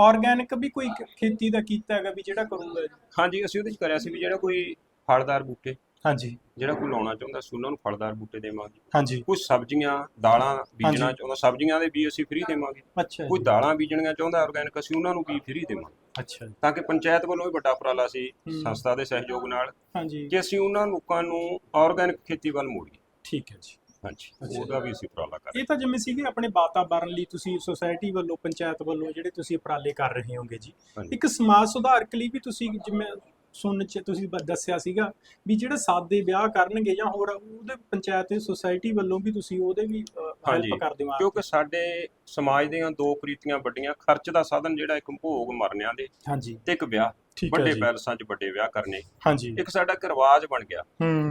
ਆਰਗੈਨਿਕ ਵੀ ਕੋਈ ਖੇਤੀ ਦਾ ਕੀਤਾ ਹੈਗਾ ਵੀ ਜਿਹੜਾ ਕਰੂਗਾ ਜੀ? ਹਾਂਜੀ ਅਸੀਂ ਉਹਦੇ 'ਚ ਕਰਿਆ ਸੀ ਵੀ ਜਿਹੜਾ ਕੋਈ ਫਲਦਾਰ ਬੂਟੇ। ਹਾਂਜੀ। ਜਿਹੜਾ ਕੋਈ ਲਾਉਣਾ ਚਾਹੁੰਦਾ ਸੀ ਉਹਨਾਂ ਨੂੰ ਫਲਦਾਰ ਬੂਟੇ ਦੇਵਾਂਗੇ। ਹਾਂਜੀ। ਕੁਝ ਸਬਜ਼ੀਆਂ ਦਾਲਾਂ ਬੀਜਣਾ। ਚਾਹੁੰਦਾ ਸਬਜ਼ੀਆਂ ਦੇ ਵੀ ਅਸੀਂ ਫ੍ਰੀ ਦੇਵਾਂਗੇ। ਅੱਛਾ ਕੋਈ ਦਾਲਾਂ ਬੀਜਣੀਆਂ ਚਾਹੁੰਦਾ ਆਰਗੈਨਿਕ ਅਸੀਂ ਉਹਨਾਂ ਨੂੰ ਵੀ ਫ੍ਰੀ ਦੇਵਾਂਗੇ। ਅੱਛਾ ਤਾਂ ਕਿ ਪੰਚਾਇਤ ਵੱਲੋਂ ਵੀ ਵੱਡਾ ਉਪਰਾਲਾ ਸੀ। ਸੰਸਥਾ ਦੇ ਸਹਿਯੋਗ ਨਾਲ ਹਾਂਜੀ। ਕਿ ਅਸੀਂ ਉਹਨਾਂ ਲੋਕਾਂ ਨੂੰ ਆਰਗੈਨਿਕ ਖੇਤੀ ਵੱਲ ਮੋੜੀਏ। ਠੀਕ ਹੈ ਜੀ। ਹਾਂਜੀ। ਉਹਦਾ ਵੀ ਅਸੀਂ ਉਪਰਾਲਾ ਕਰ ਇਹ ਤਾਂ ਜਿਵੇਂ ਸੀਗੇ ਆਪਣੇ ਵਾਤਾਵਰਣ ਲਈ ਤੁਸੀਂ ਸੁਸਾਇਟੀ ਵੱਲੋਂ ਪੰਚਾਇਤ ਵੱਲੋਂ ਜਿਹੜੇ ਤੁਸੀਂ ਉਪਰਾਲੇ ਕਰ ਰਹੇ ਹੋਗੇ ਜੀ। ਇੱਕ ਸਮਾਜ ਸੁਧਾਰਕ ਲਈ ਵੀ ਤੁਸੀਂ ਜਿਵੇਂ ਸੁਣਨ ਚ ਤੁਸੀਂ ਦੱਸਿਆ ਸੀਗਾ ਵੀ ਜਿਹੜੇ ਸਾਦੇ ਵਿਆਹ ਕਰਨਗੇ ਜਾਂ ਹੋਰ ਉਹਦੇ ਪੰਚਾਇਤ ਤੇ ਸੁਸਾਇਟੀ ਵੱਲੋਂ ਵੀ ਤੁਸੀਂ ਉਹਦੇ ਵੀ। ਹੈਲਪ ਕਰਦੇ ਹੋ ਕਿਉਂਕਿ ਸਾਡੇ ਸਮਾਜ ਦੀਆਂ ਦੋ ਕ੍ਰੀਤੀਆਂ ਵੱਡੀਆਂ ਖਰਚ ਦਾ ਸਾਧਨ ਜਿਹੜਾ ਇੱਕ ਭੋਗ ਮਰਨਿਆਂ ਦੇ ਹਾਂਜੀ। ਤੇ ਇੱਕ ਵਿਆਹ ਵੱਡੇ ਜੀ। ਪੈਲਸਾਂ 'ਚ ਵੱਡੇ ਵਿਆਹ ਕਰਨੇ। ਹਾਂਜੀ। ਇੱਕ ਸਾਡਾ ਇੱਕ ਰਿਵਾਜ ਬਣ ਗਿਆ।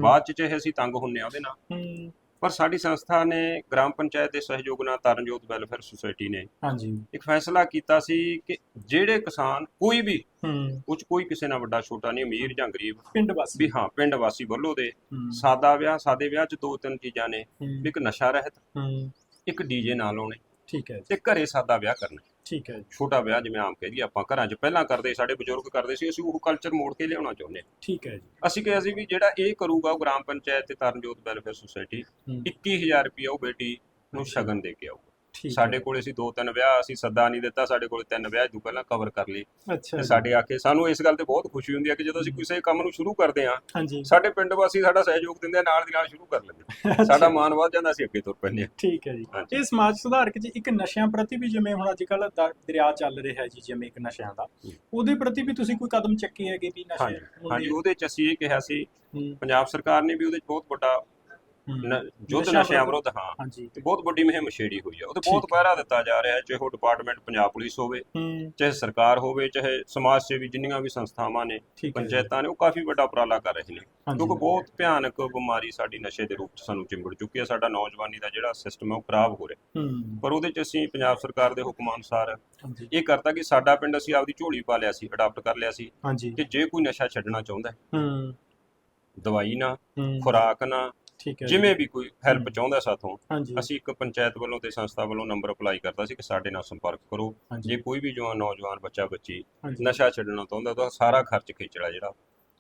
ਬਾਅਦ 'ਚ ਚਾਹੇ ਅਸੀਂ ਤੰਗ ਹੁੰਨੇ ਆ ਉਹਦੇ ਨਾਲ। ਪਰ ਸਾਡੀ ਸੰਸਥਾ ਨੇ ਗ੍ਰਾਮ ਪੰਚਾਇਤ ਦੇ ਸਹਿਯੋਗ ਨਾਲ ਤਰਨਜੋਤ ਵੈਲਫੇਅਰ ਸੁਸਾਇਟੀ ਨੇ ਹਾਂਜੀ। ਇੱਕ ਫੈਸਲਾ ਕੀਤਾ ਸੀ ਕਿ ਜਿਹੜੇ ਕਿਸਾਨ ਕੋਈ ਵੀ ਹੂੰ। ਉਹ 'ਚ ਕੋਈ ਕਿਸੇ ਨਾਲ ਵੱਡਾ ਛੋਟਾ ਨਹੀਂ ਅਮੀਰ ਜਾਂ ਗਰੀਬ। ਪਿੰਡ ਵਾਸੀ। ਵੀ ਹਾਂ ਪਿੰਡ ਵਾਸੀ ਵੱਲੋਂ ਦੇ। ਸਾਦਾ ਵਿਆਹ ਸਾਦੇ ਵਿਆਹ 'ਚ ਦੋ ਤਿੰਨ ਚੀਜ਼ਾਂ ਨੇ। ਵੀ ਇੱਕ ਨਸ਼ਾ ਰਹਿਤ ਹੂੰ। ਇੱਕ ਡੀਜੇ ਨਾਲ ਲਾਉਣੇ ਠੀਕ ਹੈ ਜੀ। ਤੇ ਘਰੇ ਸਾਦਾ ਵਿਆਹ ਕਰਨਾ। ਠੀਕ ਹੈ ਜੀ। ਛੋਟਾ ਵਿਆਹ ਜਿਵੇਂ ਆਮ ਕਹਿ ਦਈਏ ਆਪਾਂ ਘਰਾਂ 'ਚ ਪਹਿਲਾਂ ਕਰਦੇ ਸਾਡੇ ਬਜ਼ੁਰਗ ਕਰਦੇ ਸੀ ਅਸੀਂ ਉਹ ਕਲਚਰ ਮੋੜ ਕੇ ਲਿਆਉਣਾ ਚਾਹੁੰਦੇ ਹਾਂ। ਠੀਕ ਹੈ ਜੀ। ਅਸੀਂ ਕਿਹਾ ਸੀ ਵੀ ਜਿਹੜਾ ਇਹ ਕਰੂਗਾ ਉਹ ਗ੍ਰਾਮ ਪੰਚਾਇਤ ਤੇ ਤਰਨਜੋਤ ਵੈਲਫੇਅਰ ਸੁਸਾਇਟੀ ਹੂੰ, 21000 ਰੁਪਏ ਉਹ ਬੇਟੀ ਨੂੰ ਸ਼ਗਨ ਦੇ ਕੇ ਆਊਗਾ। ਠੀਕ ਹੈ। ਸਾਡੇ ਕੋਲ ਅਸੀਂ ਦੋ ਤਿੰਨ ਵਿਆਹ ਅਸੀਂ ਸੱਦਾ ਨਹੀਂ ਦਿੱਤਾ ਸਾਡੇ ਕੋਲ ਤਿੰਨ ਵਿਆਹ ਤੋਂ ਪਹਿਲਾਂ ਕਵਰ ਕਰ ਲਏ ਅੱਛਾ ਤੇ ਜੀ, ਸਾਡੇ ਆਕੇ ਸਾਨੂੰ ਇਸ ਗੱਲ ਤੇ ਬਹੁਤ ਖੁਸ਼ੀ ਹੁੰਦੀ ਹੈ ਕਿ ਜਦੋਂ ਅਸੀਂ ਕਿਸੇ ਕੰਮ ਨੂੰ ਸ਼ੁਰੂ ਕਰਦੇ ਹਾਂ ਹਾਂਜੀ ਸਾਡੇ ਪਿੰਡ ਵਾਸੀ ਸਾਡਾ ਸਹਿਯੋਗ ਦਿੰਦੇ ਆ ਨਾਲ ਦੀ ਨਾਲ ਸ਼ੁਰੂ ਕਰ ਲੈਂਦੇ ਆ। ਸਾਡਾ ਮਾਣ ਵੱਧ ਜਾਂਦਾ ਅਸੀਂ ਅੱਗੇ ਤੁਰ ਪੈਂਦੇ ਠੀਕ ਹੈ ਜੀ ਹਾਂਜੀ। ਇਹ ਸਮਾਜ ਸੁਧਾਰਕ ਜੀ ਇੱਕ ਨਸ਼ਿਆਂ ਪ੍ਰਤੀ ਵੀ ਜਿਵੇਂ ਹੁਣ ਅੱਜ ਕੱਲ ਦਰਿਆ ਚੱਲ ਰਿਹਾ ਹੈ ਜੀ ਜਿਵੇਂ ਇੱਕ ਨਸ਼ਿਆਂ ਦਾ ਹੂੰ। ਉਹਦੇ ਪ੍ਰਤੀ ਵੀ ਤੁਸੀਂ ਕੋਈ ਕਦਮ ਚੱਕੇ ਹੈਗੇ ਵੀ ਨਸ਼ੇ ਹਾਂਜੀ ਹਾਂਜੀ ਉਹਦੇ ਚ ਅਸੀਂ ਇਹ ਕਿਹਾ ਸੀ ਹੂੰ, ਪੰਜਾਬ ਸਰਕਾਰ ਨੇ ਵੀ ਉਹਦੇ ਚ ਬਹੁਤ ਵੱਡਾ ਯੁੱਧ ਨਸ਼ਿਆਂ ਵਿਰੁੱਧ। ਹਾਂ। ਤੇ ਬਹੁਤ ਵੱਡੀ ਮੁਹਿੰਮ ਛੇੜੀ ਹੋਈ ਹੈ ਉਹਦੇ ਬਹੁਤ ਠੀਕ। ਹੈ। ਪਹਿਰਾ ਦਿੱਤਾ ਜਾ ਰਿਹਾ ਹੈ ਚਾਹੇ ਉਹ ਡਿਪਾਰਟਮੈਂਟ ਪੰਜਾਬ ਪੁਲਿਸ ਹੋਵੇ ਚਾਹੇ ਸਰਕਾਰ ਹੋਵੇ ਚਾਹੇ ਸਮਾਜ ਸੇਵੀ ਜਿੰਨੀਆਂ ਵੀ ਸੰਸਥਾਵਾਂ ਨੇ ਪੰਚਾਇਤਾਂ ਨੇ ਉਹ ਕਾਫੀ ਵੱਡਾ ਉਪਰਾਲਾ ਕਰ ਰਹੇ ਨੇ। ਕਿਉਂਕਿ ਬਹੁਤ ਭਿਆਨਕ ਬਿਮਾਰੀ ਸਾਡੀ ਨਸ਼ੇ ਦੇ ਰੂਪ ਚ ਸਾਨੂੰ ਚਿੰਬੜ ਚੁੱਕੀ ਹੈ। ਸਾਡਾ ਨੌਜਵਾਨੀ ਦਾ ਜਿਹੜਾ ਸਿਸਟਮ ਹੈ ਉਹ ਖਰਾਬ ਹੋ ਰਿਹਾ। ਪਰ ਉਹਦੇ ਚ ਅਸੀਂ ਪੰਜਾਬ ਸਰਕਾਰ ਦੇ ਹੁਕਮਾਂ ਅਨੁਸਾਰ ਇਹ ਕਰਤਾ ਕਿ ਸਾਡਾ ਪਿੰਡ ਅਸੀਂ ਆਪਦੀ ਝੋਲੀ ਪਾ ਲਿਆ ਸੀ ਅਡਾਪਟ ਕਰ ਲਿਆ ਸੀ। ਕਿ ਜੇ ਕੋਈ ਨਸ਼ਾ ਛੱਡਣਾ ਚਾਹੁੰਦਾ ਹੈ ਦਵਾਈ ਨਾ ਖੁਰਾਕ ਨਾ ਠੀਕ ਹੈ ਜੀ, ਜਿਵੇਂ ਵੀ ਕੋਈ ਹੈਲਪ। ਚਾਹੁੰਦਾ ਸਾਥੋਂ ਹਾਂਜੀ। ਅਸੀਂ ਇੱਕ ਪੰਚਾਇਤ ਵੱਲੋਂ ਤੇ ਸੰਸਥਾ ਵੱਲੋਂ ਨੰਬਰ ਅਪਲਾਈ ਕਰਦਾ ਸੀ ਕਿ ਸਾਡੇ ਨਾਲ ਸੰਪਰਕ ਕਰੋ। ਹਾਂਜੀ। ਜੇ ਕੋਈ ਵੀ ਜਵਾਨ ਨੌਜਵਾਨ ਬੱਚਾ ਬੱਚੀ ਹਾਂਜੀ। ਨਸ਼ਾ ਛੱਡਣਾ ਚਾਹੁੰਦਾ ਤਾਂ ਸਾਰਾ ਖਰਚ ਖੇਚੜਾ ਜਿਹੜਾ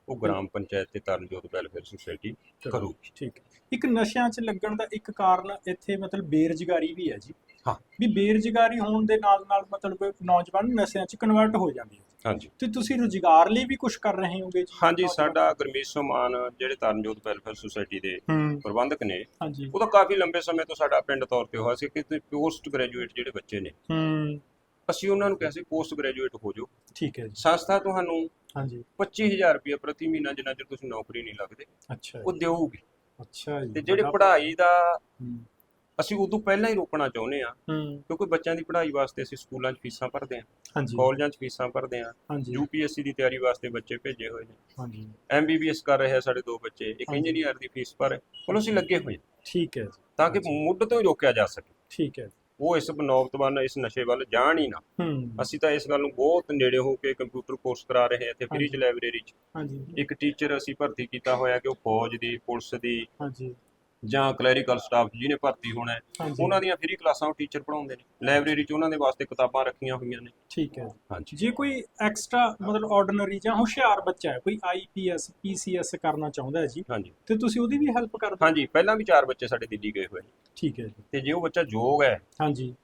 ਉਹ ਗ੍ਰਾਮ ਪੰਚਾਇਤ ਤੇ ਤਰਨਜੋਤ ਵੈਲਫੇਅਰ ਸੁਸਾਇਟੀ ਕਰੂਗੀ। ਠੀਕ ਹੈ। ਇੱਕ ਨਸ਼ਿਆਂ 'ਚ ਲੱਗਣ ਦਾ ਇੱਕ ਕਾਰਨ ਇੱਥੇ ਮਤਲਬ ਬੇਰੁਜ਼ਗਾਰੀ ਵੀ ਹੈ ਜੀ। ਹਾਂ। ਵੀ ਬੇਰੁਜ਼ਗਾਰੀ ਹੋਣ ਦੇ ਨਾਲ ਨਾਲ ਮਤਲਬ ਨੌਜਵਾਨ ਨਸ਼ਿਆਂ 'ਚ ਕਨਵਰਟ ਹੋ ਜਾਂਦੇ ਆ ਹਾਂਜੀ। ਤੇ ਤੁਸੀਂ ਰੁਜ਼ਗਾਰ ਲਈ ਵੀ ਕੁਝ ਕਰ ਰਹੇ ਹੋਗੇ ਜੀ? ਹਾਂਜੀ? ਸਾਡਾ ਗਰਮੀਤ ਸੋਮਾਨ ਜਿਹੜੇ ਤਰਨਜੋਤ ਵੈਲਫੇਅਰ ਸੁਸਾਇਟੀ ਦੇ ਪ੍ਰਬੰਧਕ ਨੇ ਹਾਂਜੀ। ਉਹ ਤਾਂ ਕਾਫੀ ਲੰਬੇ ਸਮੇਂ ਤੋਂ ਸਾਡਾ ਪਿੰਡ ਤੌਰ ਤੇ ਹੋਇਆ ਸੀ ਕਿ ਪੋਸਟ ਗ੍ਰੈਜੂਏਟ ਜਿਹੜੇ ਬੱਚੇ ਨੇ ਹੂੰ। ਅਸੀਂ ਉਹਨਾਂ ਨੂੰ ਕਿਹਾ ਸੀ ਪੋਸਟ ਗ੍ਰੈਜੂਏਟ ਹੋ ਜਾਓ। ਠੀਕ ਹੈ ਜੀ। ਸੰਸਥਾ ਤੁਹਾਨੂੰ ਹਾਂਜੀ। 25000 ਰੁਪਏ ਪ੍ਰਤੀ ਮਹੀਨਾ ਜਿੰਨਾ ਚਿਰ ਤੁਸੀਂ ਨੌਕਰੀ ਨਹੀਂ ਲੱਗਦੇ ਅੱਛਾ ਉਹ ਦੇਊਗੀ ਅੱਛਾ ਜੀ। ਤੇ ਜਿਹੜੇ ਪੜ੍ਹਾਈ ਦਾ ਅਸੀਂ ਉਦੋਂ ਪਹਿਲਾਂ ਹੀ ਰੋਕਣਾ ਚਾਹੁੰਦੇ ਆ ਹੂੰ। ਕਿਉਂਕਿ ਬੱਚਿਆਂ ਦੀ ਪੜ੍ਹਾਈ ਵਾਸਤੇ ਅਸੀਂ ਸਕੂਲਾਂ 'ਚ ਫੀਸਾਂ ਭਰਦੇ ਆ ਹਾਂਜੀ। ਕਾਲਜਾਂ 'ਚ ਫੀਸਾਂ ਭਰਦੇ ਆ ਹਾਂਜੀ। ਯੂਪੀਐਸਸੀ ਦੀ ਤਿਆਰੀ ਵਾਸਤੇ ਬੱਚੇ ਭੇਜੇ ਹੋਏ ਨੇ। ਹਾਂਜੀ। ਐਮਬੀਬੀਐਸ ਕਰ ਰਹੇ ਆ ਸਾਡੇ ਦੋ ਬੱਚੇ ਇੱਕ ਹਾਂਜੀ। ਇੰਜੀਨੀਅਰ ਦੀ ਫੀਸ ਭਰ ਮਤਲਬ ਅਸੀਂ ਲੱਗੇ ਹੋਏ ਠੀਕ ਹੈ ਜੀ। ਤਾਂ ਕਿ। ਮੁੱਢ ਤੋਂ ਹੀ ਰੋਕਿਆ ਜਾ ਸਕੇ। ਠੀਕ ਹੈ। ਉਹ ਇਸ ਬਨੌਬਤ ਵੱਲ ਇਸ ਨਸ਼ੇ ਵੱਲ ਜਾਣ ਹੀ ਨਾ। ਹੂੰ। ਅਸੀਂ ਤਾਂ ਇਸ ਗੱਲ ਨੂੰ ਬਹੁਤ ਨੇੜੇ ਹੋ ਕੇ ਕੰਪਿਊਟਰ ਕੋਰਸ ਕਰਾ ਰਹੇ ਹਾਂ ਇੱਥੇ ਫ੍ਰੀ ਚ। ਲਾਇਬ੍ਰੇਰੀ ਚ। ਹਾਂਜੀ। ਇੱਕ ਟੀਚਰ ਅਸੀਂ ਭਰਤੀ ਕੀਤਾ ਹੋਇਆ ਕਿ ਉਹ ਫੌਜ ਦੀ ਪੁਲਿਸ ਦੀ ਹਾਂਜੀ। ਜਾਂ ਕਲੈਰੀਕਲ ਸਟਾਫ ਜਿਹਨੇ ਭਰਤੀ ਹੋਣਾ ਹੈ ਹਾਂਜੀ। ਉਹਨਾਂ ਦੀਆਂ ਫ੍ਰੀ ਕਲਾਸਾਂ ਉਹ ਟੀਚਰ ਪੜਾਉਂਦੇ ਨੇ। ਲਾਇਬ੍ਰੇਰੀ ਚ ਉਹਨਾਂ ਦੇ ਵਾਸਤੇ ਕਿਤਾਬਾਂ ਰੱਖੀਆਂ ਹੋਈਆਂ ਨੇ। ਠੀਕ ਹੈ। ਹਾਂਜੀ। ਜੇ ਕੋਈ ਐਕਸਟਰਾ ਮਤਲਬ ਆਰਡੀਨਰੀ ਜਾਂ ਹੁਸ਼ਿਆਰ ਬੱਚਾ ਹੈ ਕੋਈ ਆਈਪੀਐਸ ਪੀਸੀਐਸ ਕਰਨਾ ਚਾਹੁੰਦਾ ਹੈ ਜੀ ਹਾਂਜੀ। ਤੇ ਤੁਸੀਂ ਉਹਦੀ ਵੀ ਹੈਲਪ ਕਰਦੇ ਹੋ? ਹਾਂਜੀ ਪਹਿਲਾਂ ਵੀ ਚਾਰ ਬੱਚੇ ਸਾਡੇ ਦਿੱਲੀ ਗਏ ਹੋਏ ਨੇ। ਠੀਕ ਹੈ ਜੀ। ਤੇ ਜੇ ਉਹ ਬੱਚਾ ਯੋਗ ਹੈ ਹਾਂਜੀ।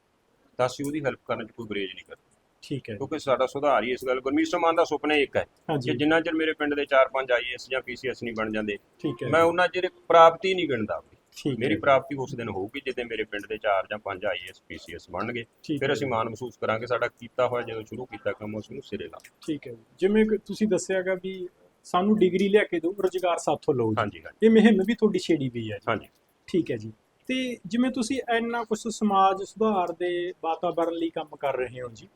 ਤਾਂ ਅਸੀਂ ਉਹਦੀ ਹੈਲਪ ਕਰਨ ਚ ਕੋਈ ਗਰੇਜ ਨਹੀਂ ਕਰਦੇ। ਠੀਕ ਹੈ ਕਿਉਂਕਿ ਸਾਡਾ ਸੁਧਾਰ ਹੀ ਇਸ ਗੱਲ ਗੁਰਮੀਤ ਸਮਾਨ ਦਾ ਸੁਪਨਾ ਹੀ ਇੱਕ ਹੈ ਕਿ ਜਿੰਨਾ ਚਿਰ ਮੇਰੇ ਪਿੰਡ ਦੇ 4-5 ਆਈਐਸ ਜਾਂ ਪੀਸੀਐਸ ਨਹੀਂ ਬਣ ਜਾਂਦੇ ਠੀਕ ਹੈ। ਮੈਂ ਉਹਨਾਂ ਚਿਰ ਪ੍ਰਾਪਤੀ ਨਹੀਂ ਗਿਣਦਾ। ਠੀਕ ਮੇਰੀ ਪ੍ਰਾਪਤੀ ਉਸ ਦਿਨ ਹੋਊਗੀ ਜਦੋਂ ਮੇਰੇ ਪਿੰਡ ਦੇ 4 ਜਾਂ 5 ਆਈਐਸ ਪੀਸੀਐਸ ਬਣਨਗੇ ਠੀਕ ਫਿਰ ਹੈ ਅਸੀਂ ਮਾਣ ਮਹਿਸੂਸ ਕਰਾਂਗੇ ਸਾਡਾ ਕੀਤਾ ਹੋਇਆ ਜਦੋਂ ਸ਼ੁਰੂ ਕੀਤਾ ਕੰਮ ਉਸ ਨੂੰ ਸਿਰੇ ਲਾ। ਠੀਕ ਹੈ ਜੀ। ਜਿਵੇਂ ਕਿ ਤੁਸੀਂ ਦੱਸਿਆਗਾ ਵੀ ਸਾਨੂੰ ਡਿਗਰੀ ਲਿਆ ਕੇ ਦਿਓ ਰੋਜ਼ਗਾਰ ਸਾਥੋਂ ਲਓ ਜੀ। ਹਾਂਜੀ ਹਾਂਜੀ। ਇਹ ਮੁਹਿੰਮ ਵੀ ਤੁਹਾਡੀ ਛੇੜੀ ਵੀ ਹੈ ਜੀ। ਹਾਂਜੀ। ਠੀਕ ਹੈ ਜੀ। ਤੇ ਜਿਵੇਂ ਤੁਸੀਂ ਇੰਨਾ ਕੁਝ ਸਮਾਜ ਸੁਧਾਰ ਦੇ ਵਾਤਾਵਰਣ ਲਈ ਕੰਮ ਕਰ ਰਹੇ ਹੋ ਜੀ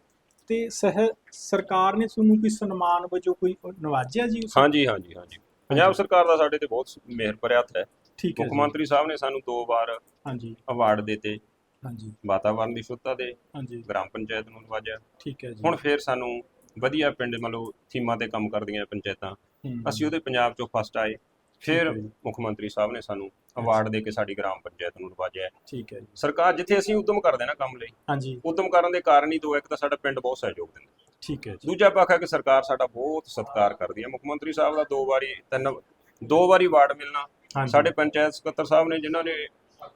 ਤੇ ਸਹ ਸਰਕਾਰ ਨੇ ਤੁਹਾਨੂੰ ਕੋਈ ਸਨਮਾਨ ਵਜੋਂ ਕੋਈ ਨਵਾਜਿਆ ਜੀ ਉਸ ਹਾਂਜੀ ਹਾਂਜੀ ਹਾਂਜੀ। ਪੰਜਾਬ ਸਰਕਾਰ ਦਾ ਸਾਡੇ ਤੇ ਬਹੁਤ ਮਿਹਰ ਭਰਿਆ ਹੱਥ ਹੈ। ਠੀਕ ਹੈ ਮੁੱਖ ਜੀ। ਮੰਤਰੀ ਸਾਹਿਬ ਨੇ ਸਾਨੂੰ ਦੋ ਵਾਰ ਹਾਂਜੀ। ਅਵਾਰਡ ਦਿੱਤੇ ਹਾਂਜੀ। ਵਾਤਾਵਰਣ ਦੀ ਸ਼ੁੱਧਤਾ ਦੇ ਹਾਂਜੀ। ਗ੍ਰਾਮ ਪੰਚਾਇਤ ਨੂੰ ਨਵਾਜਿਆ। ਠੀਕ ਹੈ ਜੀ। ਹੁਣ ਫੇਰ ਸਾਨੂੰ ਵਧੀਆ ਪਿੰਡ ਮਤਲਬ ਥੀਮਾਂ ਤੇ ਕੰਮ ਕਰਦੀਆਂ ਪੰਚਾਇਤਾਂ। ਹੂੰ, ਅਸੀਂ ਉਹਦੇ ਪੰਜਾਬ ਚੋਂ ਫਸਟ ਆਏ। ਫਿਰ। ਮੁੱਖ ਮੰਤਰੀ ਸਾਹਿਬ ਨੇ ਸਾਨੂੰ ਅਵਾਰਡ ਦੇ ਕੇ ਸਾਡੀ ਗ੍ਰਾਮ ਪੰਚਾਇਤ ਨੂੰ ਨਵਾਜਿਆ। ਠੀਕ ਹੈ ਜੀ। ਸਰਕਾਰ ਜਿੱਥੇ ਅਸੀਂ ਉਦਮ ਕਰਦੇ ਨਾ ਕੰਮ ਲਈ ਹਾਂਜੀ। ਉਦਮ ਕਰਨ ਦੇ ਕਾਰਨ ਹੀ ਦੋ ਇੱਕ ਤਾਂ ਸਾਡਾ ਪਿੰਡ ਬਹੁਤ ਸਹਿਯੋਗ ਦਿੰਦਾ। ਠੀਕ ਹੈ ਜੀ। ਦੂਜਾ ਪੱਖ ਹੈ ਕਿ ਸਰਕਾਰ ਸਾਡਾ ਬਹੁਤ ਸਤਿਕਾਰ ਕਰਦੀ ਹੈ। ਮੁੱਖ ਮੰਤਰੀ ਸਾਹਿਬ ਦਾ ਦੋ ਵਾਰੀ ਤਿੰਨ ਦੋ ਵਾਰੀ ਅਵਾਰਡ ਮਿਲਣਾ। ਸਾਡੇ ਪੰਚਾਇਤ ਸਕੱਤਰ ਸਾਹਿਬ ਨੇ ਜਿਨ੍ਹਾਂ ਨੇ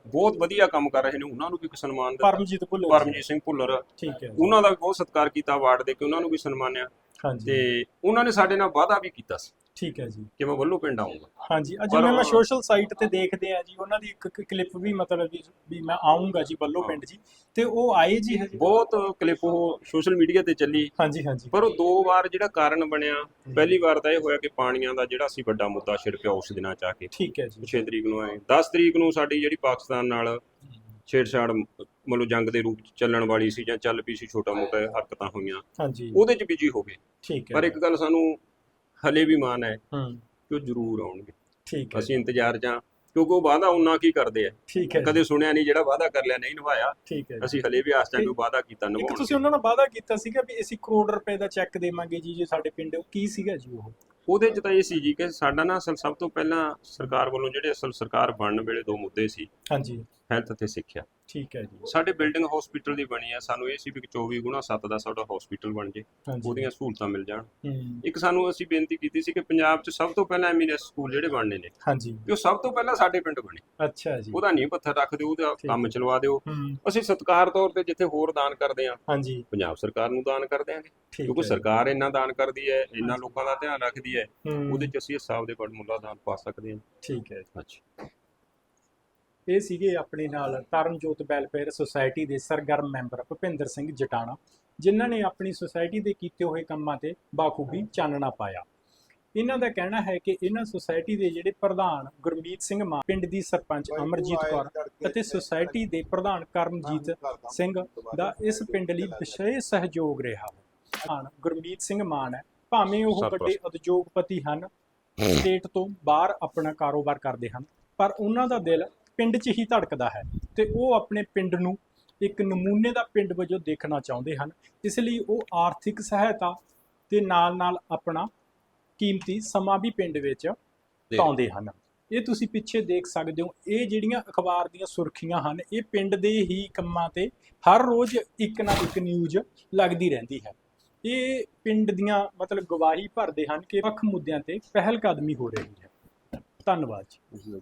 ਬਹੁਤ ਵਧੀਆ ਕੰਮ ਕਰ ਰਹੇ ਨੇ ਉਹਨਾਂ ਨੂੰ ਵੀ ਇੱਕ ਸਨਮਾਨ ਦਿੱਤਾ। ਪਰਮਜੀਤ ਭੁੱਲਰ। ਪਰਮਜੀਤ ਸਿੰਘ ਭੁੱਲਰ। ਠੀਕ ਹੈ ਉਹਨਾਂ ਦਾ ਵੀ ਬਹੁਤ ਸਤਿਕਾਰ ਕੀਤਾ ਅਵਾਰਡ ਦੇ ਕੇ ਉਹਨਾਂ ਨੂੰ ਵੀ ਸਨਮਾਨਿਆ। ਹਾਂਜੀ। ਤੇ ਉਹਨਾਂ ਨੇ ਸਾਡੇ ਨਾਲ ਵਾਅਦਾ ਵੀ ਕੀਤਾ ਸੀ। ਠੀਕ ਹੈ ਜੀ। ਕਿ ਮੈਂ ਵੱਲੋਂ ਪਿੰਡ ਆਉਂਗਾ ਹਾਂਜੀ ਅੱਜ ਪਰ ਮੈਂ ਸੋਸ਼ਲ ਸਾਈਟ ਤੇ ਦੇਖਦੇ ਆ ਜੀ ਉਹਨਾਂ ਦੀ ਇੱਕ ਕਲਿੱਪ ਵੀ ਮਤਲਬ ਵੀ ਵੀ ਮੈਂ ਆਉਂਗਾ ਜੀ ਬੱਲੋ। ਪਿੰਡ ਜੀ। ਤੇ ਉਹ ਆਏ ਜੀ ਹਜੇ। ਬਹੁਤ ਕਲਿੱਪ ਉਹ ਸੋਸ਼ਲ ਮੀਡੀਆ ਤੇ ਚੱਲੀ। ਹਾਂਜੀ ਹਾਂਜੀ। ਪਰ ਉਹ ਦੋ ਵਾਰ ਜਿਹੜਾ ਕਾਰਨ ਬਣਿਆ ਪਹਿਲੀ ਵਾਰ ਤਾਂ ਇਹ ਹੋਇਆ ਕਿ ਪਾਣੀਆਂ ਦਾ ਜਿਹੜਾ ਸੀ ਵੱਡਾ ਮੁੱਦਾ ਛਿੜਕਿਆ ਉਸ ਦਿਨਾਂ ਚ ਆ ਕੇ। ਠੀਕ ਹੈ ਜੀ। 6 ਤਰੀਕ ਨੂੰ ਆਏ। 10 ਤਰੀਕ ਨੂੰ ਸਾਡੀ ਜਿਹੜੀ ਪਾਕਿਸਤਾਨ ਨਾਲ ਛੇੜਛਾੜ ਮਤਲਬ ਜੰਗ ਦੇ ਰੂਪ ਚ ਚੱਲਣ ਵਾਲੀ ਸੀ ਜਾਂ ਚੱਲ ਪਈ ਸੀ ਛੋਟਾ ਮੋਟਾ ਹਰਕਤਾਂ ਹੋਈਆਂ। ਹਾਂਜੀ। ਉਹਦੇ ਚ ਬਿਜ਼ੀ ਹੋ ਗਏ। ਠੀਕ ਹੈ। ਪਰ ਇੱਕ ਗੱਲ ਸਾਨੂੰ ਹਲੇ ਵੀ ਮਾਨ ਹੈ ਹੂੰ। ਕਿ ਉਹ ਜ਼ਰੂਰ ਆਉਣਗੇ। ਠੀਕ ਹੈ ਅਸੀਂ ਇੰਤਜ਼ਾਰ ਜਾਂ ਕਿਉਂਕਿ ਉਹ ਵਾਅਦਾ ਉਹਨਾਂ ਕੀ ਕਰਦੇ ਆ। ਠੀਕ ਹੈ ਜੀ, ਕਦੇ ਸੁਣਿਆ ਨਹੀਂ ਜਿਹੜਾ ਵਾਅਦਾ ਕਰ ਲਿਆ ਨਹੀਂ ਨਿਭਾਇਆ। ਠੀਕ ਹੈ ਜੀ। ਅਸੀਂ ਹਲੇ ਵੀ ਆਸ ਟਾਈਮ ਨੂੰ ਵਾਅਦਾ ਕੀਤਾ ਨਿਭਾਉਣ ਤੁਸੀਂ ਉਹਨਾਂ ਨਾਲ ਵਾਅਦਾ ਕੀਤਾ ਸੀਗਾ ਵੀ ਅਸੀਂ ਕਰੋੜ ਰੁਪਏ ਦਾ ਚੈੱਕ ਦੇਵਾਂਗੇ ਜੀ ਜੇ ਸਾਡੇ ਪਿੰਡ ਉਹ ਕੀ ਸੀਗਾ ਜੀ ਉਹ? ਉਹਦੇ ਚ ਤਾਂ ਇਹ ਸੀ ਜੀ ਕਿ ਸਾਡਾ ਨਾ ਅਸਲ ਸਭ ਤੋਂ ਪਹਿਲਾਂ ਸਰਕਾਰ ਵੱਲੋਂ ਜਿਹੜੇ ਅਸਲ ਸਰਕਾਰ ਬਣਨ ਵੇਲੇ ਦੋ ਮੁੱਦੇ ਸੀ। ਹਾਂਜੀ। ਹੈਲਥ ਅਤੇ ਸਿੱਖਿਆ। ਠੀਕ ਹੈ ਜੀ। ਸਾਡੇ ਬਿਲਡਿੰਗ ਹਸਪੀਟਲ ਦੀ ਬਣੀ ਆ। ਸਾਨੂੰ ਇਹ ਸੀ ਵੀ 24 ਗੁਣਾ 7 ਦਾ ਸਾਡਾ ਹਸਪੀਟਲ ਬਣ ਜੇ। ਹਾਂਜੀ। ਉਹਦੀਆਂ ਸਹੂਲਤਾਂ ਮਿਲ ਜਾਣ। ਹੂੰ, ਇੱਕ ਸਾਨੂੰ ਅਸੀਂ ਬੇਨਤੀ ਕੀਤੀ ਸੀ ਕਿ ਪੰਜਾਬ 'ਚ ਸਭ ਤੋਂ ਪਹਿਲਾਂ ਐਮੀਨੈਸ ਸਕੂਲ ਜਿਹੜੇ ਬਣਨੇ ਨੇ ਹਾਂਜੀ। ਵੀ ਉਹ ਸਭ ਤੋਂ ਪਹਿਲਾਂ ਸਾਡੇ ਪਿੰਡ ਬਣੇ। ਅੱਛਾ ਜੀ। ਉਹਦਾ ਨੀਂਹ ਪੱਥਰ ਰੱਖ ਦਿਓ ਉਹਦਾ ਠੀਕ। ਕੰਮ ਹੈ। ਚਲਵਾ ਦਿਓ। ਹੂੰ, ਅਸੀਂ ਸਤਿਕਾਰ ਤੌਰ ਤੇ ਜਿੱਥੇ ਹੋਰ ਦਾਨ ਕਰਦੇ ਆ ਹਾਂਜੀ। ਪੰਜਾਬ ਸਰਕਾਰ ਨੂੰ ਦਾਨ ਕਰ ਦਿਆਂਗੇ ਠੀਕ ਕਿਉਂਕਿ ਹੈ ਸਰਕਾਰ ਇੰਨਾ ਦਾਨ ਕਰਦੀ ਹੈ ਇੰਨਾ ਲੋਕਾਂ ਦਾ ਧਿਆਨ ਰੱਖਦੀ ਹੈ ਹੂੰ, ਉਹਦੇ 'ਚ ਅਸੀਂ ਹਿਸਾਬ ਦੇ ਬੜਮੁੱਲਾ ਦਾਨ ਪਾ ਸਕਦੇ ਹਾਂ। ਠੀਕ ਹੈ ਅੱਛਾ ਇਹ ਸੀਗੇ ਆਪਣੇ ਨਾਲ ਤਰਨਜੋਤ ਵੈਲਫੇਅਰ ਸੁਸਾਇਟੀ ਦੇ ਸਰਗਰਮ ਮੈਂਬਰ ਭੁਪਿੰਦਰ ਸਿੰਘ ਜਟਾਣਾ ਜਿਨ੍ਹਾਂ ਨੇ ਆਪਣੀ ਸੁਸਾਇਟੀ ਦੇ ਕੀਤੇ ਹੋਏ ਕੰਮਾਂ ਤੇ ਬਾਖੂਬੀ ਚਾਨਣਾ ਪਾਇਆ। ਇਹਨਾਂ ਦਾ ਕਹਿਣਾ ਹੈ ਕਿ ਇਹਨਾਂ ਸੁਸਾਇਟੀ ਦੇ ਜਿਹੜੇ ਪ੍ਰਧਾਨ ਗੁਰਮੀਤ ਸਿੰਘ ਮਾਨ ਪਿੰਡ ਦੀ ਸਰਪੰਚ ਅਮਰਜੀਤ ਕੌਰ ਅਤੇ ਸੁਸਾਇਟੀ ਦੇ ਪ੍ਰਧਾਨ ਕਰਮਜੀਤ ਸਿੰਘ ਦਾ ਇਸ ਪਿੰਡ ਲਈ ਵਿਸ਼ੇਸ਼ ਸਹਿਯੋਗ ਰਿਹਾ। ਪ੍ਰਧਾਨ ਗੁਰਮੀਤ ਸਿੰਘ ਮਾਨ ਹੈ। ਭਾਵੇਂ ਉਹ। ਵੱਡੇ ਉਦਯੋਗਪਤੀ ਹਨ ਸਟੇਟ ਤੋਂ ਬਾਹਰ ਆਪਣਾ ਕਾਰੋਬਾਰ ਕਰਦੇ ਹਨ ਪਰ ਉਹਨਾਂ ਦਾ ਦਿਲ ਪਿੰਡ 'ਚ ਹੀ ਧੜਕਦਾ ਹੈ ਤੇ ਉਹ ਆਪਣੇ ਪਿੰਡ ਨੂੰ ਇੱਕ ਨਮੂਨੇ ਦਾ ਪਿੰਡ ਵਜੋਂ ਦੇਖਣਾ ਚਾਹੁੰਦੇ ਹਨ। ਇਸ ਲਈ ਉਹ ਆਰਥਿਕ ਸਹਾਇਤਾ ਤੇ ਨਾਲ-ਨਾਲ ਆਪਣਾ ਕੀਮਤੀ ਸਮਾਂ ਵੀ ਪਿੰਡ ਵਿੱਚ ਪਾਉਂਦੇ ਹਨ। ਇਹ ਤੁਸੀਂ ਪਿੱਛੇ ਦੇਖ ਸਕਦੇ ਹੋ ਇਹ ਜਿਹੜੀਆਂ ਅਖਬਾਰ ਦੀਆਂ ਸੁਰਖੀਆਂ ਹਨ ਇਹ ਪਿੰਡ ਦੇ ਹੀ ਕੰਮਾਂ ਤੇ ਹਰ ਰੋਜ਼ ਇੱਕ ਨਾ ਇੱਕ ਨਿਊਜ਼ ਲੱਗਦੀ ਰਹਿੰਦੀ ਹੈ। ਇਹ ਪਿੰਡ ਦੀਆਂ ਮਤਲਬ ਗਵਾਹੀ ਭਰਦੇ ਹਨ ਕਿ ਵੱਖ ਮੁੱਦਿਆਂ ਤੇ ਪਹਿਲ ਕਦਮੀ ਹੋ ਰਹੀ ਹੈ। ਧੰਨਵਾਦ ਜੀ।